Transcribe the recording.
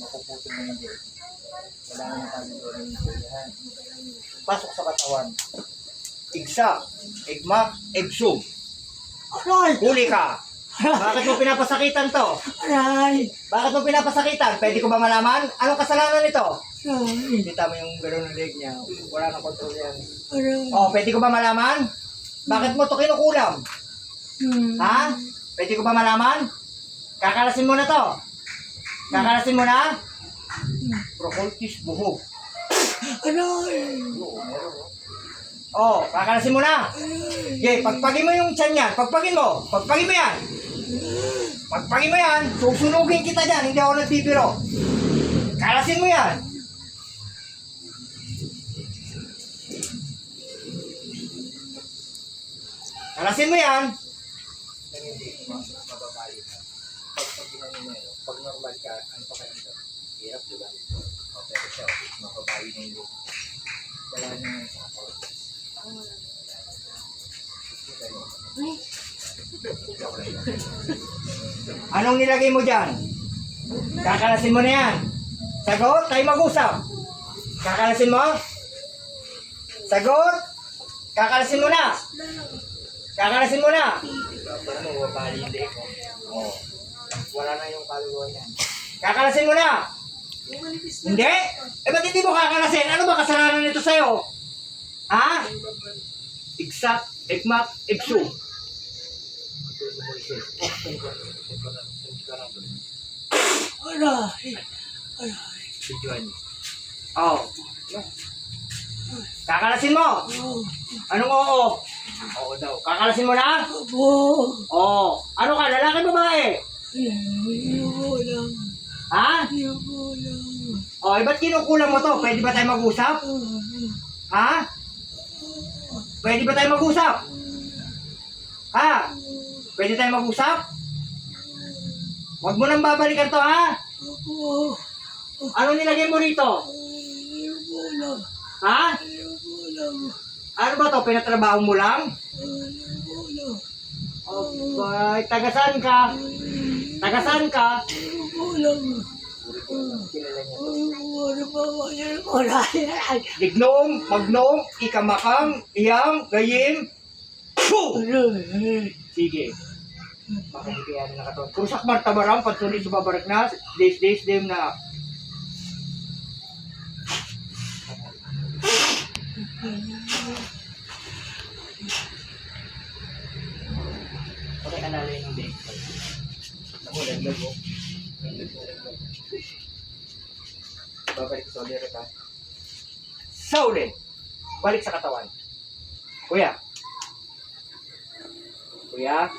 Mapuputol na yung leg. Wala na tayo doon yung kulihan. Pasok sa katawan. Igsa, igmak, igsum. Aray! Huli ka! Bakit mo pinapasakitan to? Aray! Bakit mo pinapasakitan? Pwede ko ba malaman? Anong kasalanan nito? Aray! Kita mo yung gano'n ng leg niya. Wala nang control yan. Aray! Oh, pwede ko ba malaman? Bakit mo to kinukulam? Hmm. Ha? Pwede ko ba malaman? Kakalasin mo na to. Kakalasin mo na? Procoltis buhok. Aray! Oh, kakalasin mo na. Okay, pagpagin mo yung tiyan yan. Pagpagin mo. Pagpagin mo yan. Pagpagin mo yan. Susunugin kita dyan. Hindi ako nagbibiro. Kalasin mo yan. Kalasin mo yan. Pag normal ka, ano pa kayo ito? Hirap, di ba? O, pero siya, mababawi na yung Wala na yung Anong nilagay mo dyan? Kakalasin mo na yan. Sagot, tayo mag-usap. Kakalasin mo? Sagot? Kakalasin mo na. Kakalasin mo na. Wabali hindi ko. Oh. Wala na yung kaluluwa niya. Kakalasin mo na. Hindi? Eh, ba't hindi mo kakalasin? Ano ba kasalanan nito sa'yo? Ha? Iksak, ikmak, iksu. Aray! Oh. Kakalasin mo. Oh! Anong oo? Oo daw. Kakalasin mo na? Oo. Ano ka? Lalaki babae? Ayoko lang! Ha? Ayoko lang! O, eh, ba't kinukulang mo to? Pwede ba tayo mag-usap? Ha? Pwede ba tayo mag-usap? Ha? Pwede tayo mag-usap? Huwag mo nang babalikan to, ha? Opo! Ano nilagay mo rito? Ayoko lang! Ha? Ayoko lang! Ano ba to? Pinatrabaho mo lang? Ayoko lang! Abay, tagasan ka? Tagasan ka? Ayoko na ba yan? Aray! Dignoong, magnoong, ikamakam, iyam, gayim. Puh! Sige. Kaya na nakato? Kurusak martabaram, patuloy sa babarak na, days, days, days na. Okay, alala yung day. Ako, laglag ko. Babalik sa ulit ka. Sa ulit. Balik sa katawan. Kuya. Kuya.